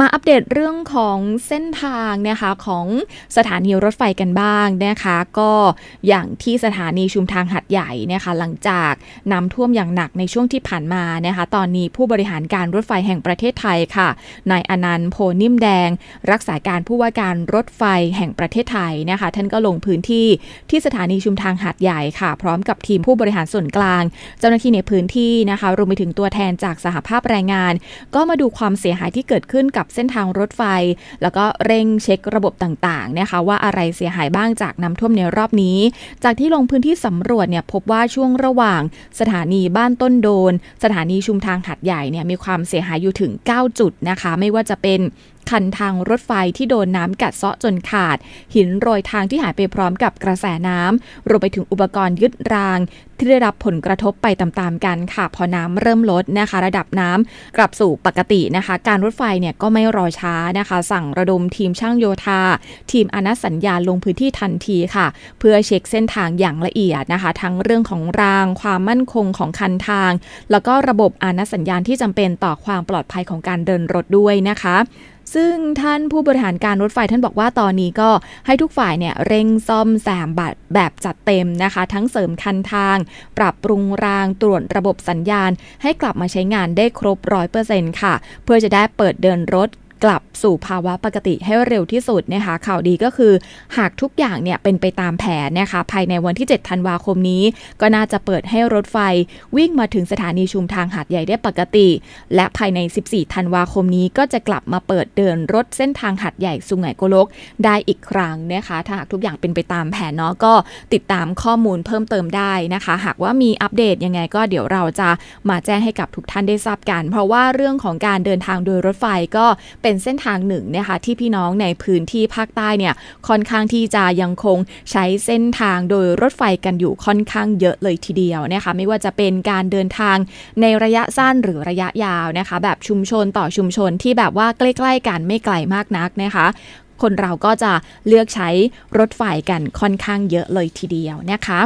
มาอัปเดตเรื่องของเส้นทางนะคะของสถานีรถไฟกันบ้างนะคะ ก็อย่างที่สถานีชุมทางหัดใหญ่นะคะ หลังจากน้ำท่วมอย่างหนักในช่วงที่ผ่านมานะคะ ตอนนี้ผู้บริหารการรถไฟแห่งประเทศไทยค่ะนายอนันต์โพนิ่มแดง รักษาการผู้ว่าการรถไฟแห่งประเทศไทยนะคะ ท่านก็ลงพื้นที่ที่สถานีชุมทางหัดใหญ่ค่ะ พร้อมกับทีมผู้บริหารส่วนกลาง เจ้าหน้าที่ในพื้นที่นะคะรวมไปถึงตัวแทนจากสหภาพแรงงาน ก็มาดูความเสียหายที่เกิดขึ้นกับเส้นทางรถไฟ แล้วก็เร่งเช็คระบบต่างๆนะคะว่าอะไรเสียหายบ้างจากน้ำท่วมในรอบนี้ จากที่ลงพื้นที่สำรวจเนี่ยพบว่าช่วงระหว่างสถานีบ้านต้นโดน สถานีชุมทางหัดใหญ่เนี่ยมีความเสียหายอยู่ถึง 9 จุดนะคะ ไม่ว่าจะเป็น คันทางรถไฟที่โดนน้ำกัดเซาะจนขาด หินโรยทางที่หายไปพร้อมกับกระแสน้ำรวมไปถึงอุปกรณ์ยึดราง ที่ได้รับผลกระทบไปตามๆกันค่ะ พอน้ำเริ่มลดนะคะ ระดับน้ำกลับสู่ปกตินะคะ การรถไฟเนี่ยก็ไม่รอช้านะคะ สั่งระดมทีมช่างโยธา ทีมอนัสัญญาลงพื้นที่ทันทีค่ะ เพื่อเช็คเส้นทางอย่างละเอียดนะคะ ทั้งเรื่องของราง ความมั่นคงของคันทาง แล้วก็ระบบอนัสัญญาณที่จำเป็นต่อความปลอดภัยของการเดินรถด้วยนะคะ ซึ่งท่านผู้บริหารการรถไฟท่านบอกว่าตอนนี้ก็ให้ทุกฝ่ายเนี่ยเร่งซ่อมแซมบัตรแบบจัดเต็มนะคะ ทั้งเสริมคันทาง ปรับปรุงรางตรวจระบบสัญญาณ ให้กลับมาใช้งานได้ครบร้อยเปอร์เซ็นต์ค่ะ เพื่อจะได้เปิดเดินรถ กลับสู่ภาวะปกติให้เร็วที่สุดนะคะข่าวดีก็คือ หากทุกอย่างเนี่ยเป็นไปตามแผนนะคะภายในวันที่ 7 ธันวาคมนี้ ก็น่าจะเปิดให้รถไฟวิ่งมาถึงสถานีชุมทางหาดใหญ่ได้ปกติ และภายใน 14 ธันวาคมนี้ก็จะกลับมาเปิดเดินรถเส้นทางหาดใหญ่สุไหงโกลกได้อีกครั้งนะคะถ้าหากทุกอย่างเป็นไปตามแผนเนาะก็ติดตามข้อมูลเพิ่มเติมได้นะคะ หากว่ามีอัปเดตยังไงก็เดี๋ยวเราจะมาแจ้งให้กับทุกท่านได้ทราบกัน เพราะว่าเรื่องของการเดินทางโดยรถไฟก็เป็นเส้นทางหนึ่งนะคะที่พี่น้องในพื้นที่ภาคใต้เนี่ยค่อนข้างที่จะยังคงใช้เส้นทางโดยรถไฟกันอยู่ค่อนข้างเยอะเลยทีเดียวนะคะไม่ว่าจะเป็นการเดินทางในระยะสั้นหรือระยะยาวนะคะแบบชุมชนต่อชุมชนที่แบบว่าใกล้ ๆ กันไม่ไกลมากนักนะคะคนเราก็จะเลือกใช้รถไฟกันค่อนข้างเยอะเลยทีเดียวนะคะ